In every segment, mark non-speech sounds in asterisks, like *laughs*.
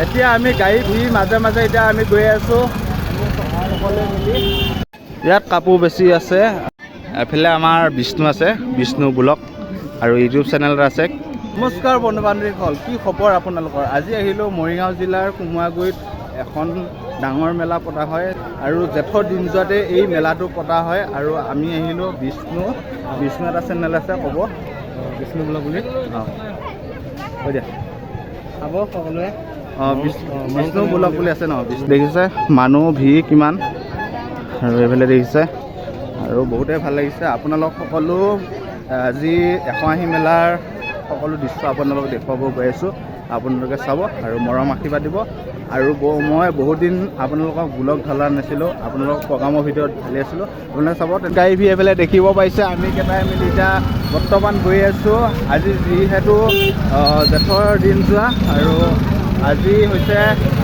এতিয়া আমি গাড়ী ঘূৰি মাজে মাজে এতিয়া আমি গৈ আছোঁ। ইয়াত কাপোৰ বেছি আছে। এফালে আমাৰ বিষ্ণু আছে বিষ্ণু ব্লগ আৰু ইউটিউব চেনেল এটা আছে। নমস্কাৰ বন্ধু বান্ধৱীসকল কি খবৰ আপোনালোকৰ? আজি আহিলোঁ মৰিগাঁও জিলাৰ কোমোৱাগুৰিত এখন ডাঙৰ মেলা পতা হয় আৰু জেঠৰ দিন যোৱাতে এই মেলাটো পতা হয় আৰু আমি আহিলোঁ বিষ্ণু। বিষ্ণু এটা চেনেল আছে ক'ব। বিষ্ণু ব্লগ বুলি। অঁ। কৈ দিয়া। চাব সকলোৱে। বিষ্ণু ব্লগ বুলি আছে ন দেখিছে? মানুহ ভিৰ কিমান? আৰু এইফালে দেখিছে। আৰু বহুতেই ভাল লাগিছে। আপোনালোক সকলো আহ, আজি এশ আশী মেলাৰ সকলো দৃশ্য আপোনালোকক দেখুৱাব গৈ আছোঁ আপোনালোকে চাব আৰু মৰম আশীৰ্বাদ দিব। আৰু মই বহুত দিন আপোনালোকক ব্লগ ঢলা নাছিলোঁ আপোনালোকক প্ৰগ্ৰামৰ ভিডিঅ'ত ঢালি আছিলোঁ। আপোনালোকে চাব গাড়ী ভি এইফালে দেখিব পাৰিছে আমি কেইটাই মিলি এতিয়া বৰ্তমান গৈ আছোঁ। আজি যিহেতু আহ, জেঠৰ দিন যোৱা আৰু আজি হৈছে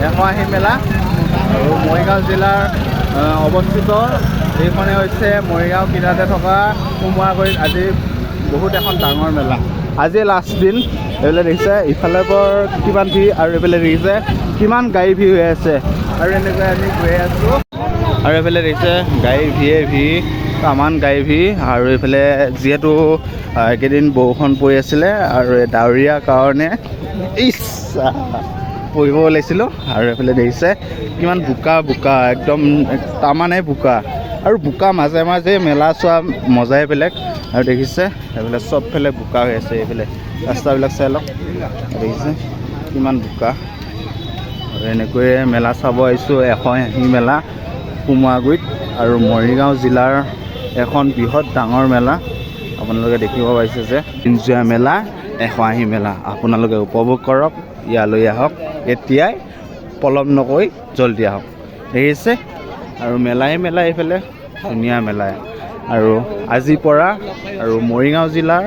এশ মেলা আৰু মৰিগাঁও জিলাৰ অৱস্থিত। এইখনে হৈছে মৰিগাঁও কিনাৰতে থকা কোমোৱাগুৰিত আজি বহুত এখন ডাঙৰ মেলা। আজি লাষ্ট দিন। এইফালে দেখিছে ইফালৰ পৰা কিমান ভিৰ আৰু এইফালে দেখিছে কিমান গাড়ী ভিৰ হৈ আছে। আৰু এনেকৈ আমি গৈ আছোঁ। আৰু এইফালে দেখিছে গাড়ী ভিৰে ভিৰ তামান গাড়ী ভিৰ। আৰু এইফালে যিহেতু এইকেইদিন বৰষুণ পৰি আছিলে আৰু ডাৱৰীয়া কাৰণে আহ, পঢ়িব ওলাইছিলোঁ আৰু এইফালে দেখিছে কিমান বোকা বোকা একদম তামানে বোকা। আৰু বোকা মাজে মাজে মেলা চোৱা মজাই বেলেগ আৰু দেখিছে এইফালে চবফালে বোকা হৈ আছে এইফালে। ৰাস্তাবিলাক চাই লওক দেখিছে কিমান বোকা। আৰু এনেকৈয়ে মেলা চাব আহিছোঁ এশ আশী মেলা কোমোৱাগুৰিত আৰু মৰিগাঁও জিলাৰ এখন বৃহৎ ডাঙৰ মেলা। আপোনালোকে দেখিব পাৰিছে যে তিনজোৰা মেলা। আশী মেলা আপোনালোকে উপভোগ কৰক ইয়ালৈ আহক এতিয়াই পলম নকৰি জলদি আহক। দেখিছে আৰু মেলাই মেলাই এইফালে ধুনীয়া মেলাই আৰু আজিৰ পৰা আৰু মৰিগাঁও জিলাৰ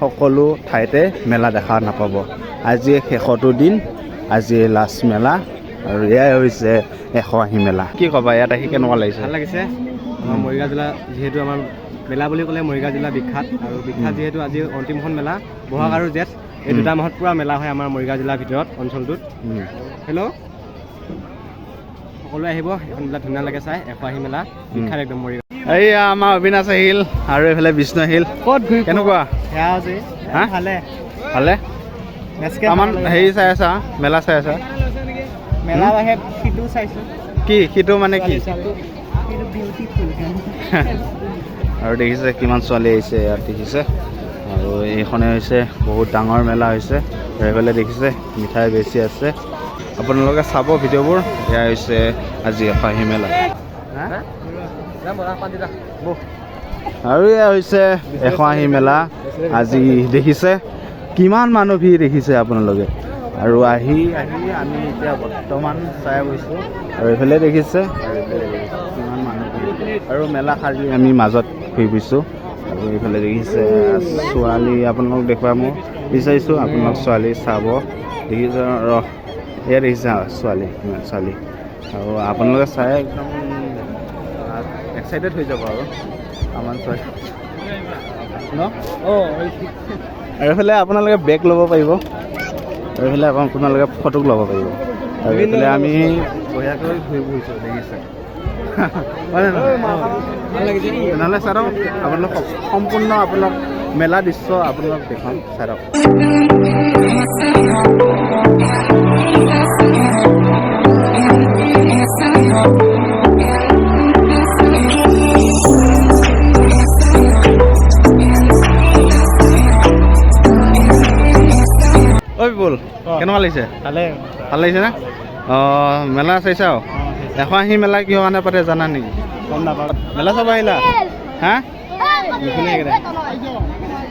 সকলো ঠাইতে মেলা দেখা নাপাব। আজি শেষৰটো দিন আজি লাষ্ট মেলা আৰু এয়াই হৈছে এশ আশী মেলা কি ক'বা ইয়াত আহি কেনেকুৱা লাগিছে? ভাল লাগিছে। আমাৰ মৰিগাঁও জিলা যিহেতু আমাৰ মেলা বুলি ক'লে মৰিগাঁও জিলা বিখ্যাত আৰু বিখ্যাত। যিহেতু আজি অন্তিমখন মেলা বহাগ আৰু জেঠ এই। দুটা মাহত পূৰা মেলা হয় আমাৰ মৰিগাঁও জিলাৰ ভিতৰত অঞ্চলটোত। হেল্ল' সকলোৱে আহিব এখন মেলা ধুনীয়া লাগে চাই এশ আশী মেলা বিখ্যাত একদম মৰিগাঁও। এইয়া আমাৰ অবিনাশ আহিল আৰু এইফালে বিষ্ণু আহিল। ক'ত ঘূৰি কেনেকুৱা? ভালে। ভালে? আমাৰ হেৰি চাই আছা মেলা চাই আছা। মেলা বাহে সিটো চাইছোঁ। কি সিটো মানে কি? *laughs* আৰু দেখিছে কিমান ছোৱালী আহিছে ইয়াত দেখিছে। আৰু এইখনে হৈছে বহুত ডাঙৰ মেলা হৈছে। আৰু এইফালে দেখিছে মিঠাই বেছি আছে। আপোনালোকে চাব ভিডিঅ'বোৰ এয়া হৈছে আজি এশাহী মেলা। আৰু এয়া হৈছে এশ আশী মেলা। আজি দেখিছে কিমান মানুহ ভিৰ দেখিছে আপোনালোকে। আৰু আহি আহি আমি এতিয়া বৰ্তমান চাই গৈছোঁ। আৰু এইফালে দেখিছে আৰু মেলা সাজি আমি মাজত ফুৰিছোঁ। আৰু এইফালে দেখিছে ছোৱালী আপোনালোক দেখুৱাই মই বিচাৰিছোঁ আপোনালোক ছোৱালী চাব। দেখিছে ৰ এয়া দেখিছে ছোৱালী ছোৱালী। আৰু আপোনালোকে চাই একদম এক্সাইটেড হৈ যাব আৰু। আমাৰ ছোৱালী। ন? আৰু এইফালে আপোনালোকে বেগ ল'ব পাৰিব। আৰু এইফালে আপোনালোকে ফটো ল'ব পাৰিব। আৰু এইফালে আমি বঢ়িয়াকৈ ঘূৰি ফুৰিছোঁ দেখিছে। ভালো লাগিছে তেনেহ'লে থাকক আপোনালোক সম্পূৰ্ণ আপোনালোক মেলা দৃশ্য আপোনালোক দেখুৱাম চাই থাকক ঐ বিপুল কেনেকুৱা লাগিছে? ভালে ভালো লাগিছে নে? অঁ মেলা চাইছা এশ আশী মেলা কিহৰ কাৰণে পাতে জানা নেকি? গম নাপাওঁ। মেলা চাব আহিলা? হা?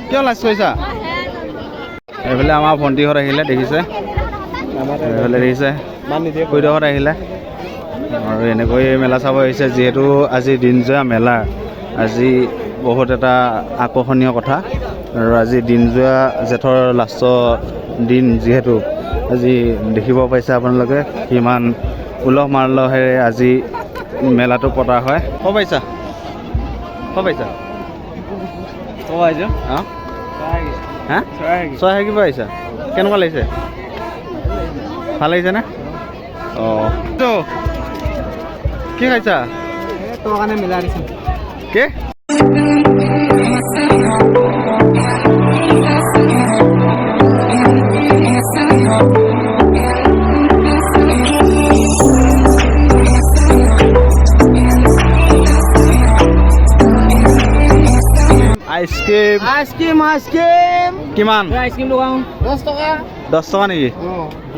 কিয় লাজ কৰিছা? এইফালে আমাৰ ভণ্টিহঁত আহিলে দেখিছে? এইফালে দেখিছে? খুৰীদেউহঁত আহিলে। আৰু এনেকৈ মেলা চাব আহিছে যিহেতু আজি দিন যোৱা মেলা। আজি বহুত এটা আকৰ্ষণীয় কথা। আৰু আজি দিন যোৱা জেঠৰ লাষ্টৰ দিন যিহেতু। আজি দেখিব পাইছে আপোনালোকে কিমান উলহ মালহেৰে আজি মেলাটো পতা হয়। ক'ব পাৰিছা ক'ব আহিছোঁ অঁ হা? চৰাই শিকিব আহিছা কেনেকুৱা লাগিছে? ভালো লাগিছেনে অঁ। তো, কি খাইছা? তোৰ কাৰণে মিলাই দিছোঁ। কি? Ice cream. Ice cream ice cream. কিমান? আইচক্ৰীম লগাওঁ। দহ টকা। দহ টকা নেকি?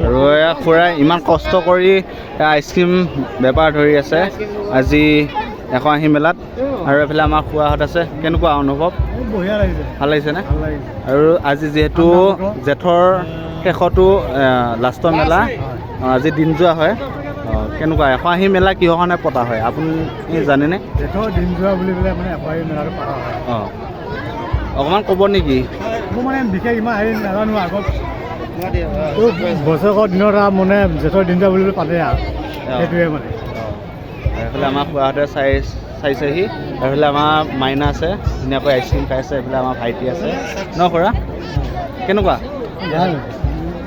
আৰু এয়া খুৰাই ইমান কষ্ট কৰি আইচক্ৰীম বেপাৰ ধৰি আছে। আজি এশ আশী মেলাত। আৰু এইফালে আমাৰ খুৱাহঁত আছে। কেনেকুৱা অনুভৱ? বঢ়িয়া লাগিছে। ভাল লাগিছেনে ভাল লাগিছে। আৰু আজি যিহেতু জেঠৰ শেষতো লাষ্টৰ মেলা। অ, আজি দিন যোৱা হয়। অ, কেনেকুৱা? এশ আশী মেলা কিহৰ কাৰণে পতা হয়? আপুনি জানেনে? জেঠৰ দিন যোৱা বুলি পেলাই মানে এপাৰি মেলাটো পতা হয়। অঁ। অকণমান ক'ব নেকি? মোৰ মানে বিশেষ ইমান হেৰি নাজানো আগত। বছৰেকৰ দিনত আৰু মানে জেঠৰ দিন যোৱা বুলি পেলাই পাতে আৰু। সেইটোৱে মানে। এইফালে আমাৰ খুৱাহঁতে চাই চাইছেহি। এইফালে আমাৰ মাইনা আছে ধুনীয়াকৈ আইচক্ৰীম খাই আছে এইফালে আমাৰ ভাইটি আছে। ন খুৰা? কেনেকুৱা? ভালো।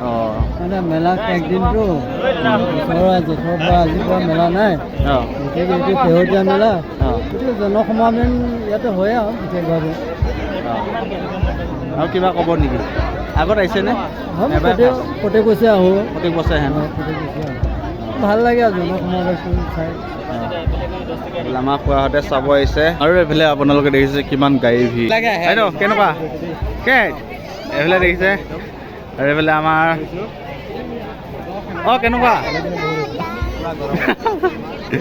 অঁ। মানে মেলা একদিনটো ওচৰৰ জেঠৰ পৰা আজিৰ পৰা মেলা নাই। অঁ। গতিকে এইটো শেহতীয়া মেলা। অঁ। গতিকে জনসমাগম ইয়াতে হয় আৰু বিশেষভাৱে। আৰু কিবা ক'ব নেকি? আগত আহিছেনে? এবাৰ প্ৰত্যেক বছৰে আহোঁ। প্ৰত্যেক বছৰে আহে ভালো লাগে আৰু চাই। আমাৰ খুৱাহঁতে চাব আহিছে। আৰু এইফালে আপোনালোকে দেখিছে কিমান গাড়ী ভিৰ। ন কেনেকুৱা? কে? এইফালে দেখিছে? আৰু এইফালে আমাৰ অঁ কেনেকুৱা? *laughs*